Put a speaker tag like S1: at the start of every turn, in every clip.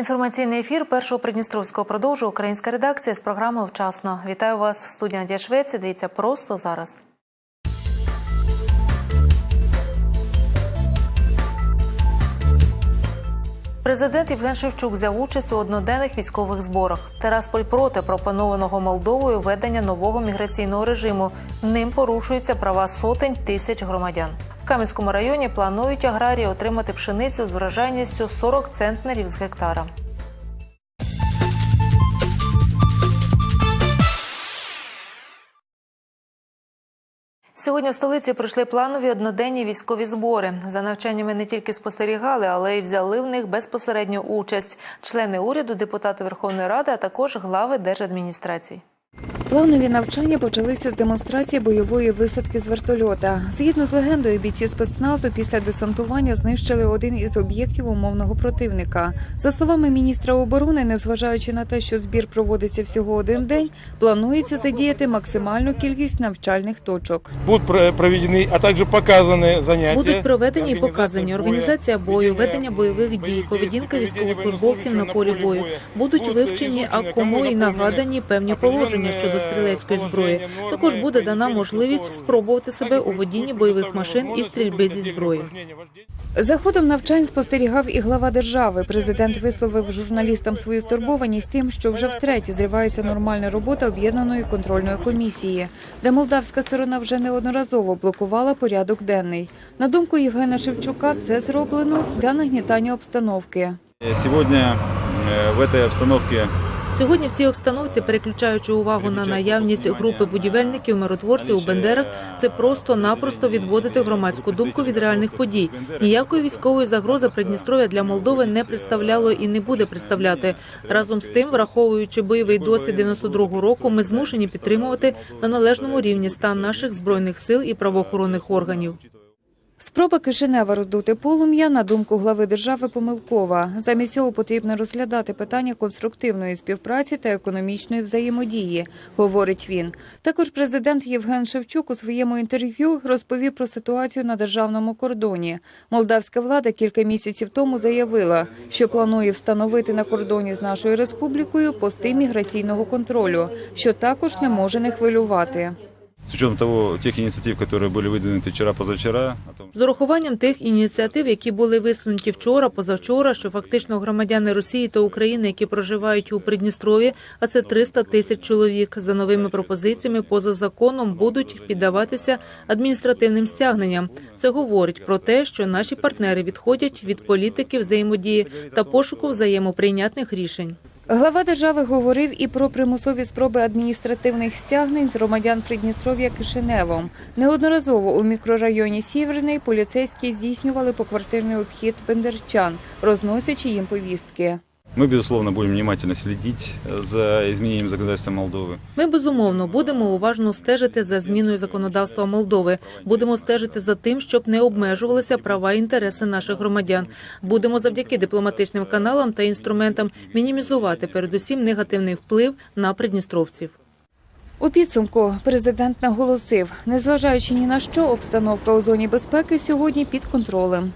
S1: Інформаційний ефір першого Придністровського продовжує українська редакція з програми Вчасно. Вітаю вас в студії Надія Швеці. Дивіться просто зараз. Президент Євген Шевчук взяв участь у одноденних військових зборах. Терасполь проти пропонованого Молдовою введення нового міграційного режиму. Ним порушуються права сотень тисяч громадян. Кам'янському районі планують аграрії отримати пшеницю з врожайністю 40 центнерів з гектара. Сьогодні в столиці пройшли планові одноденні військові збори. За навчаннями не тільки спостерігали, але й взяли в них безпосередню участь. Члени уряду, депутати Верховної Ради, а також глави держадміністрацій.
S2: Планові навчання почалися з демонстрації бойової висадки з вертольота. Згідно з легендою, бійці спецназу після десантування знищили один із об'єктів умовного противника. За словами міністра оборони, незважаючи на те, що збір проводиться всього один день, планується задіяти максимальну кількість навчальних точок.
S3: Будуть про- проведені, а також показані заняття.
S1: Будуть проведені і показані організація бою,
S3: ведення
S1: бойових дій, поведінка військовослужбовців на полі бою. Будуть
S3: Будуть
S1: вивчені, а кому і нагадані певні положення щодо стрілецької зброї. Також буде дана можливість спробувати себе у водінні бойових машин і стрільби зі зброї.
S2: За ходом навчань спостерігав і глава держави. Президент висловив журналістам свою стурбованість тим, що вже втретє зривається нормальна робота об'єднаної контрольної комісії, де молдавська сторона вже неодноразово блокувала порядок денний. На думку Євгена Шевчука, це зроблено для нагнітання обстановки.
S4: Сегодня э, в этой обстановке
S1: Сьогодні в цій обстановці, переключаючи увагу на наявність групи будівельників, миротворців у Бендерах, це просто-напросто відводити громадську думку від реальних подій. Ніякої військової загрози Придністров'я для Молдови не представляло і не буде представляти. Разом з тим, враховуючи бойовий досвід 92-го року, ми змушені підтримувати на належному рівні стан наших збройних сил і правоохоронних органів.
S2: Спроба Кишинева роздути полум'я, на думку глави держави, помилкова. Замість цього потрібно розглядати питання конструктивної співпраці та економічної взаємодії, говорить він. Також президент Євген Шевчук у своєму інтерв'ю розповів про ситуацію на державному кордоні. Молдавська влада кілька місяців тому заявила, що планує встановити на кордоні з нашою республікою пости міграційного контролю, що також не може не хвилювати.
S4: с учетом того, тех инициатив, которые были выдвинуты вчера-позавчера, о том,
S1: З урахуванням тих ініціатив, які були висунуті вчора, позавчора, що фактично громадяни Росії та України, які проживають у Придністрові, а це 300 тисяч чоловік, за новими пропозиціями поза законом будуть піддаватися адміністративним стягненням. Це говорить про те, що наші партнери відходять від політики взаємодії та пошуку взаємоприйнятних рішень.
S2: Глава держави говорив і про примусові спроби адміністративних стягнень з громадян Придністров'я Кишиневом. Неодноразово у мікрорайоні Сіверний поліцейські здійснювали поквартирний обхід бендерчан, розносячи їм повістки.
S4: Мы, безусловно, будем внимательно следить за изменением законодательства Молдовы.
S1: Ми безумовно будемо уважно стежити за зміною законодавства Молдови. Будемо стежити за тим, щоб не обмежувалися права і інтереси наших громадян. Будемо завдяки дипломатичним каналам та інструментам мінімізувати передусім негативний вплив на придністровців.
S2: У підсумку президент наголосив, незважаючи ні на що, обстановка у зоні безпеки сьогодні під контролем.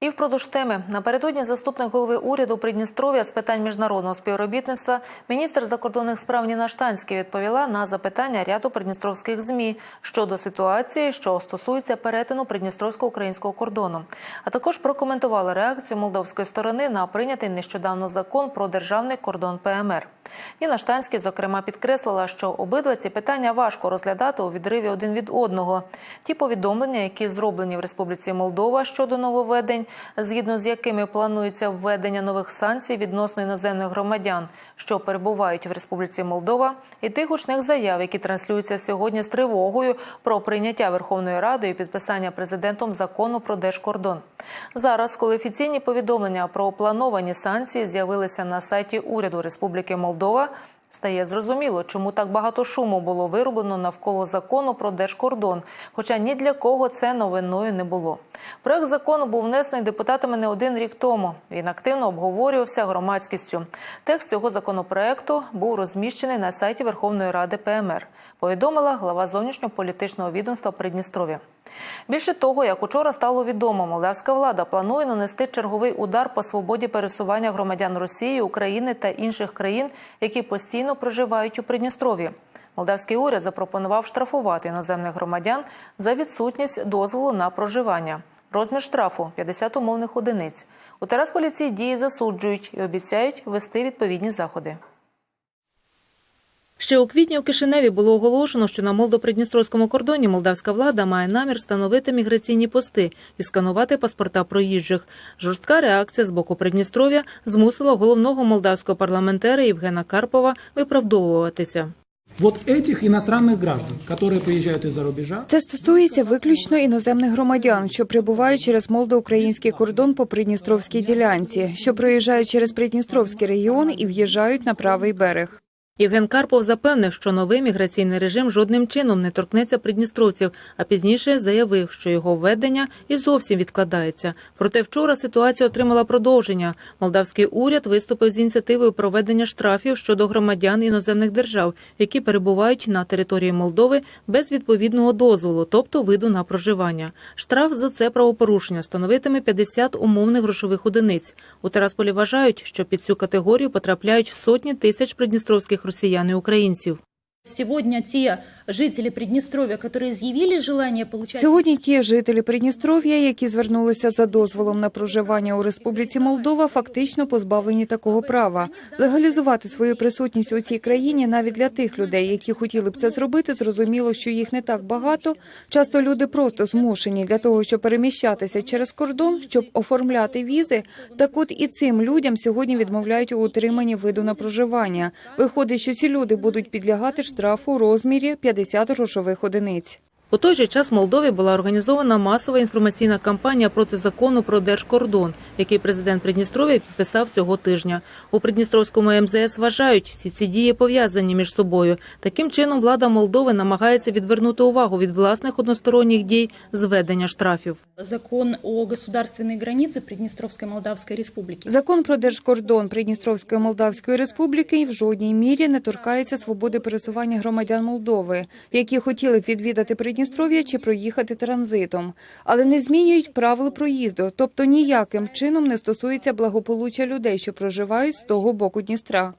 S1: І впродовж теми напередодні заступник голови уряду Придністров'я з питань міжнародного співробітництва міністр закордонних справ Ніна Штанський відповіла на запитання ряду придністровських змі щодо ситуації, що стосується перетину придністровсько-українського кордону, а також прокоментувала реакцію молдовської сторони на прийнятий нещодавно закон про державний кордон ПМР. Ніна Штанський, зокрема, підкреслила, що обидва ці питання важко розглядати у відриві один від одного. Ті повідомлення, які зроблені в Республіці Молдова щодо нововведень, згідно з якими планується введення нових санкцій відносно іноземних громадян, що перебувають в Республіці Молдова, і тих гучних заяв, які транслюються сьогодні з тривогою про прийняття Верховною Радою і підписання президентом закону про держкордон. Зараз, коли офіційні повідомлення про плановані санкції з'явилися на сайті уряду Республіки Молдова. Стає зрозуміло, чому так багато шуму було вироблено навколо закону про держкордон, хоча ні для кого це новиною не було. Проект закону був внесений депутатами не один рік тому. Він активно обговорювався громадськістю. Текст цього законопроекту був розміщений на сайті Верховної Ради ПМР. Повідомила глава зовнішньополітичного відомства Придністров'я. Більше того, як учора стало відомо, молдавська влада планує нанести черговий удар по свободі пересування громадян Росії, України та інших країн, які постійно проживають у Придністров'ї. Молдавський уряд запропонував штрафувати іноземних громадян за відсутність дозволу на проживання. Розмір штрафу 50 умовних одиниць. У Терасполі ці дії засуджують і обіцяють вести відповідні заходи. Ще у квітні у Кишиневі було оголошено, що на молдо-придністровському кордоні молдавська влада має намір встановити міграційні пости і сканувати паспорта проїжджих. Жорстка реакція з боку Придністров'я змусила головного молдавського парламентера Євгена Карпова виправдовуватися.
S5: Вот этих иностранных граждан, которые приезжают из-за рубежа,
S2: Це стосується виключно іноземних громадян, що прибувають через молдо-український кордон по Придністровській ділянці, що проїжджають через Придністровський регіон і в'їжджають на правий берег.
S1: Євген Карпов запевнив, що новий міграційний режим жодним чином не торкнеться придністровців, а пізніше заявив, що його введення і зовсім відкладається. Проте вчора ситуація отримала продовження. Молдавський уряд виступив з ініціативою проведення штрафів щодо громадян іноземних держав, які перебувають на території Молдови без відповідного дозволу, тобто виду на проживання. Штраф за це правопорушення становитиме 50 умовних грошових одиниць. У Терасполі вважають, що під цю категорію потрапляють сотні тисяч придністровських росіян і українців.
S6: Сегодня те жители Приднестровья, которые изъявили желание получать...
S2: Сьогодні ті жителі Придністров'я, які звернулися за дозволом на проживання у Республіці Молдова, фактично позбавлені такого права. Легалізувати свою присутність у цій країні навіть для тих людей, які хотіли б це зробити, зрозуміло, що їх не так багато. Часто люди просто змушені для того, щоб переміщатися через кордон, щоб оформляти візи. Так от і цим людям сьогодні відмовляють у отриманні виду на проживання. Виходить, що ці люди будуть підлягати штрафу у розмірі 50 грошових одиниць.
S1: У той же час в Молдові була організована масова інформаційна кампанія проти закону про держкордон, який президент Придністров'я підписав цього тижня. У Придністровському МЗС вважають, всі ці дії пов'язані між собою. Таким чином, влада Молдови намагається відвернути увагу від власних односторонніх дій зведення штрафів.
S6: Закон о государственной границе Приднестровской Молдавской Республики.
S2: Закон про держкордон Придністровської Молдавської Республіки в жодній мірі не торкається свободи пересування громадян Молдови, які хотіли б відвідати Придністров'я чи проїхати транзитом, але не змінюють правил проїзду, тобто ніяким чином не стосується благополуччя людей, що проживають з того боку Дністра.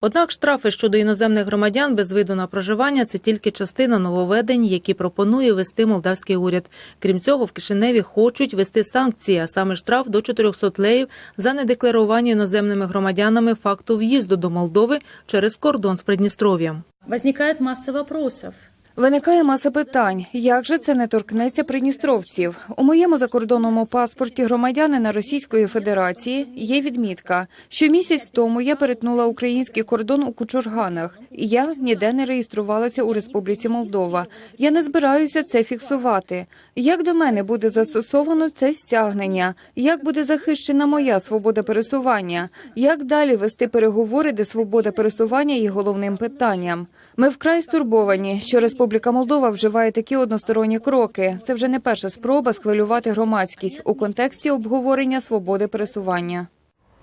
S1: Однак штрафи щодо іноземних громадян без виду на проживання це тільки частина нововведень, які пропонує вести молдавський уряд. Крім цього, в Кишиневі хочуть вести санкції, а саме штраф до 400 леїв за недекларування іноземними громадянами факту в'їзду до Молдови через кордон з Придністров'ям.
S6: Возникает масса вопросов.
S2: Виникає маса питань, як же це не торкнеться придністровців. У моєму закордонному паспорті громадянина Російської Федерації є відмітка, що місяць тому я перетнула український кордон у Кучурганах, я ніде не реєструвалася у Республіці Молдова. Я не збираюся це фіксувати. Як до мене буде застосовано це стягнення? Як буде захищена моя свобода пересування? Як далі вести переговори, де свобода пересування є головним питанням? Ми вкрай стурбовані, що Республіка Молдова вживає такі односторонні кроки. Це вже не перша спроба схвилювати громадськість у контексті обговорення свободи пересування.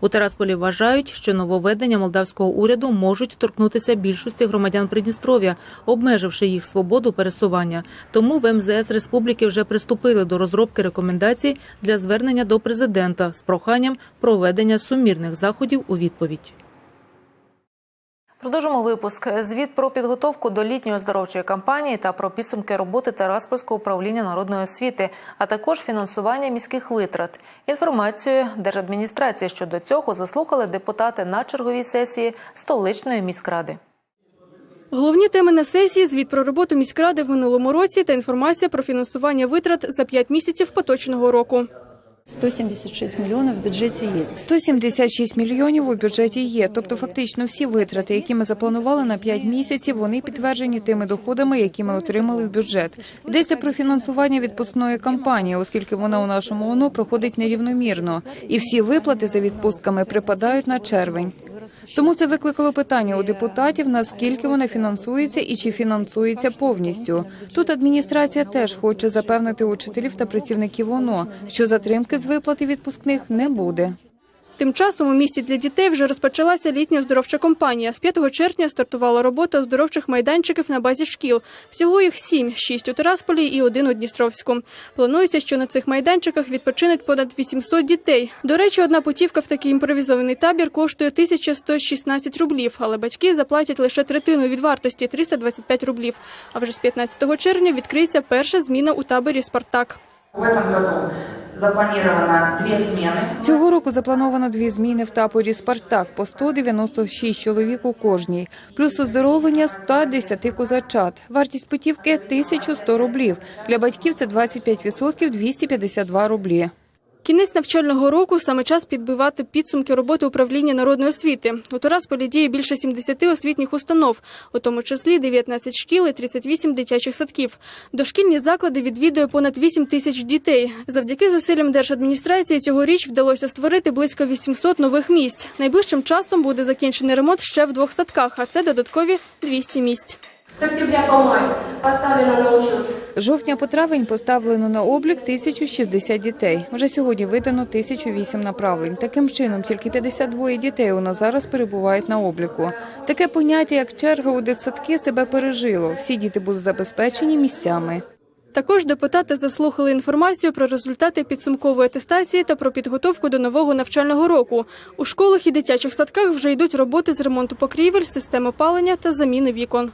S1: У Терасполі вважають, що нововведення молдавського уряду можуть торкнутися більшості громадян Придністров'я, обмеживши їх свободу пересування. Тому в МЗС республіки вже приступили до розробки рекомендацій для звернення до президента з проханням проведення сумірних заходів у відповідь. Продовжимо випуск. Звіт про підготовку до літньої оздоровчої кампанії та про підсумки роботи Тераспольського управління народної освіти, а також фінансування міських витрат. Інформацію держадміністрації щодо цього заслухали депутати на черговій сесії столичної міськради.
S7: Головні теми на сесії звіт про роботу міськради в минулому році та інформація про фінансування витрат за 5 місяців поточного року.
S8: 176 миллионов в бюджете есть.
S2: 176 мільйонів у бюджеті є. Тобто, фактично всі витрати, які ми запланували на 5 місяців, вони підтверджені тими доходами, які ми отримали в бюджет. Йдеться про фінансування відпускної кампанії, оскільки вона у нашому ОНУ проходить нерівномірно, і всі виплати за відпустками припадають на червень. Тому це викликало питання у депутатів, наскільки вона фінансується і чи фінансується повністю. Тут адміністрація теж хоче запевнити учителів та працівників ОНО, що затримки з виплати відпускних не буде.
S7: Тим часом у місті для дітей вже розпочалася літня оздоровча кампанія. З 5 червня стартувала робота оздоровчих майданчиків на базі шкіл. Всього їх сім: шість у Тирасполі і один у Дністровську. Планується, що на цих майданчиках відпочинуть понад 800 дітей. До речі, одна путівка в такий імпровізований табір коштує 1116 рублів, але батьки заплатять лише третину від вартості 325 рублів. А вже з 15 червня відкриється перша зміна у таборі Спартак.
S9: В этом году запланировано две смены.
S2: Цього року заплановано дві зміни в таборі «Спартак» по 196 чоловік у кожній, плюс оздоровлення 110 козачат. Вартість путівки – 1100 рублів. Для батьків це 25% – 252 рублі.
S7: Кінець навчального року саме час підбивати підсумки роботи управління народної освіти. У Тарасполі діє більше 70 освітніх установ, у тому числі 19 шкіл і 38 дитячих садків. Дошкільні заклади відвідує понад 8 тисяч дітей. Завдяки зусиллям держадміністрації цьогоріч вдалося створити близько 800 нових місць. Найближчим часом буде закінчений ремонт ще в двох садках, а це додаткові 200 місць.
S10: С октября по май поставлено на учет
S2: З жовтня по травень поставлено на облік 1060 дітей. Вже сьогодні видано 1008 направлень. Таким чином, тільки 52 дітей у нас зараз перебувають на обліку. Таке поняття, як черга у дитсадки, себе пережило. Всі діти будуть забезпечені місцями.
S7: Також депутати заслухали інформацію про результати підсумкової атестації та про підготовку до нового навчального року. У школах і дитячих садках вже йдуть роботи з ремонту покрівель, системи опалення та заміни вікон.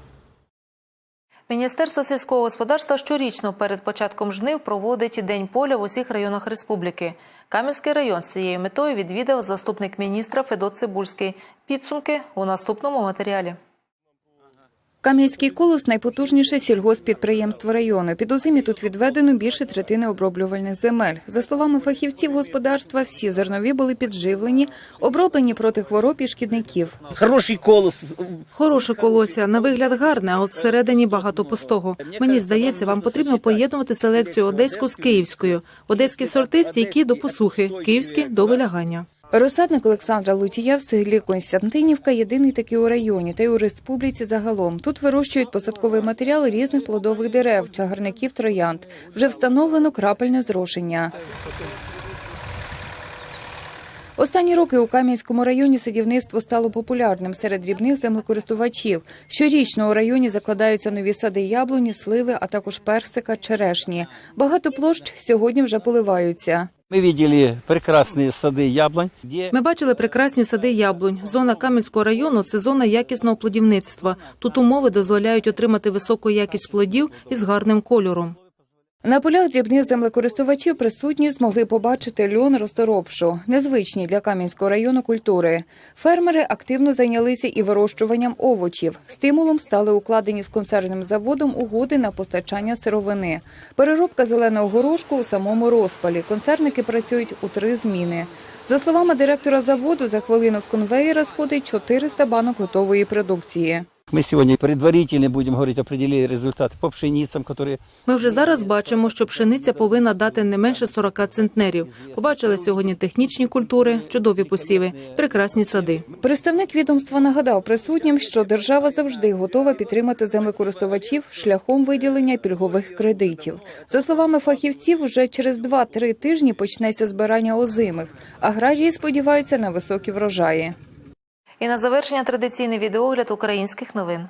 S11: Міністерство сільського господарства щорічно перед початком жнив проводить День поля в усіх районах республіки. Кам'янський район з цією метою відвідав заступник міністра Федот Цибульський. Підсумки у наступному матеріалі.
S2: Кам'янський колос найпотужніше сільгоспідприємство району. Під озимі тут відведено більше третини оброблювальних земель. За словами фахівців господарства, всі зернові були підживлені, оброблені проти хвороб і шкідників.
S12: Хороший колос.
S1: Хороше колося, на вигляд гарне, а от всередині багато пустого. Мені здається, вам потрібно поєднувати селекцію одеську з київською. Одеські сорти стійкі до посухи, київські до вилягання.
S2: Розсадник Олександра Лутія в селі Константинівка єдиний такий у районі та й у республіці загалом. Тут вирощують посадковий матеріал різних плодових дерев, чагарників, троянд. Вже встановлено крапельне зрошення. Останні роки у Кам'янському районі садівництво стало популярним серед дрібних землекористувачів. Щорічно у районі закладаються нові сади яблуні, сливи, а також персика, черешні. Багато площ сьогодні вже поливаються.
S12: Мы видели прекрасные сады яблонь, где
S1: Ми бачили прекрасні сади яблунь. Зона Кам'янського району це зона якісного плодівництва. Тут умови дозволяють отримати високу якість плодів із гарним кольором.
S2: На полях дрібних землекористувачів присутні змогли побачити льон розторопшу, незвичні для Кам'янського району культури. Фермери активно зайнялися і вирощуванням овочів. Стимулом стали укладені з консервним заводом угоди на постачання сировини. Переробка зеленого горошку у самому розпалі. Концерники працюють у три зміни. За словами директора заводу, за хвилину з конвеєра сходить 400 банок готової продукції.
S12: мы сегодня предварительно будем говорить, определили результаты по пшеницам, которые
S1: Ми вже зараз бачимо, що пшениця повинна дати не менше 40 центнерів. Побачили сьогодні технічні культури, чудові посіви, прекрасні сади.
S2: Представник відомства нагадав присутнім, що держава завжди готова підтримати землекористувачів шляхом виділення пільгових кредитів. За словами фахівців, вже через 2-3 тижні почнеться збирання озимих. Аграрії сподіваються на високі врожаї.
S11: І на завершення традиційний відеогляд українських новин.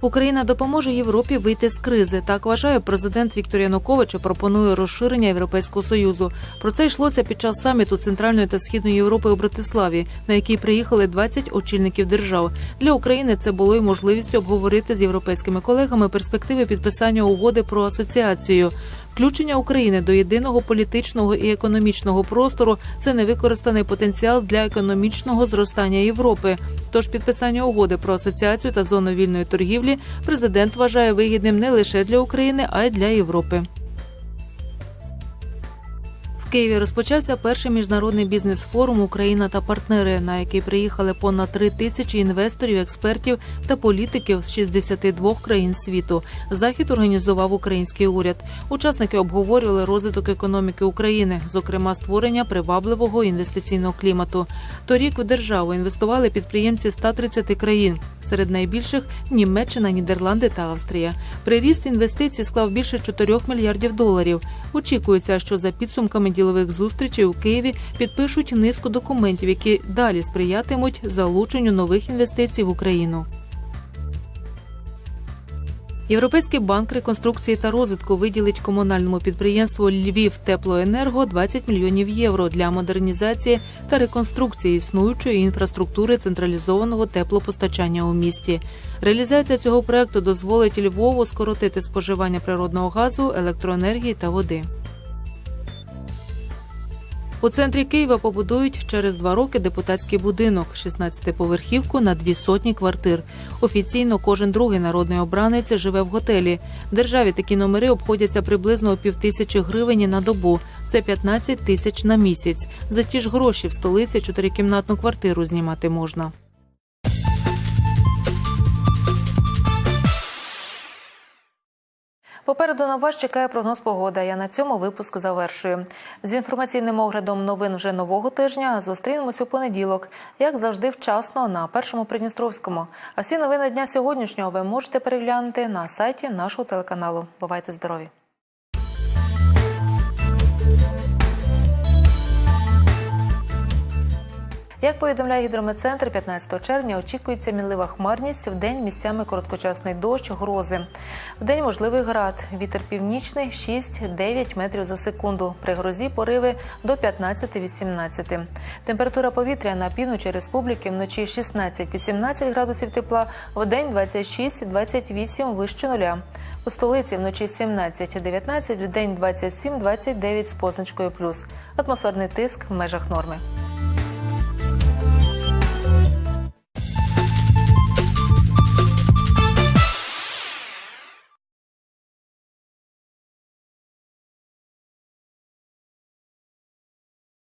S1: Україна допоможе Європі вийти з кризи. Так вважає президент Віктор Янукович і пропонує розширення Європейського союзу. Про це йшлося під час саміту Центральної та Східної Європи у Братиславі, на який приїхали 20 очільників держав. Для України це було й можливістю обговорити з європейськими колегами перспективи підписання угоди про асоціацію. Включення України до єдиного політичного і економічного простору це невикористаний потенціал для економічного зростання Європи. Тож підписання угоди про асоціацію та зону вільної торгівлі президент вважає вигідним не лише для України, а й для Європи. Києві розпочався перший міжнародний бізнес-форум Україна та партнери, на який приїхали понад три тисячі інвесторів, експертів та політиків з 62 країн світу. Захід організував український уряд. Учасники обговорювали розвиток економіки України, зокрема створення привабливого інвестиційного клімату. Торік в державу інвестували підприємці 130 країн. Серед найбільших Німеччина, Нідерланди та Австрія. Приріст інвестицій склав більше 4 мільярдів доларів. Очікується, що за підсумками ділових зустрічей у Києві підпишуть низку документів, які далі сприятимуть залученню нових інвестицій в Україну. Європейський банк реконструкції та розвитку виділить комунальному підприємству Львів Теплоенерго 20 мільйонів євро для модернізації та реконструкції існуючої інфраструктури централізованого теплопостачання у місті. Реалізація цього проекту дозволить Львову скоротити споживання природного газу, електроенергії та води. У центрі Києва побудують через два роки депутатський будинок, 16-поверхівку на дві сотні квартир. Офіційно кожен другий народний обранець живе в готелі. Державі такі номери обходяться приблизно у півтисячі гривень на добу. Це 15 тисяч на місяць. За ті ж гроші в столиці чотирикімнатну квартиру знімати можна.
S13: Попереду на вас чекає прогноз погоди. Я на цьому випуск завершую. З інформаційним оглядом новин вже нового тижня зустрінемось у понеділок, як завжди, вчасно на першому Придністровському. А всі новини дня сьогоднішнього ви можете переглянути на сайті нашого телеканалу. Бувайте здорові! Як повідомляє гідрометцентр, 15 червня очікується мінлива хмарність. В день місцями короткочасний дощ, грози. В день можливий град. Вітер північний 6-9 метрів за секунду. При грозі пориви до 15-18. Температура повітря на півночі республіки вночі 16-18 градусів тепла, в день 26-28 вище нуля. У столиці вночі 17-19, в день 27-29 з позначкою плюс. Атмосферний тиск в межах норми.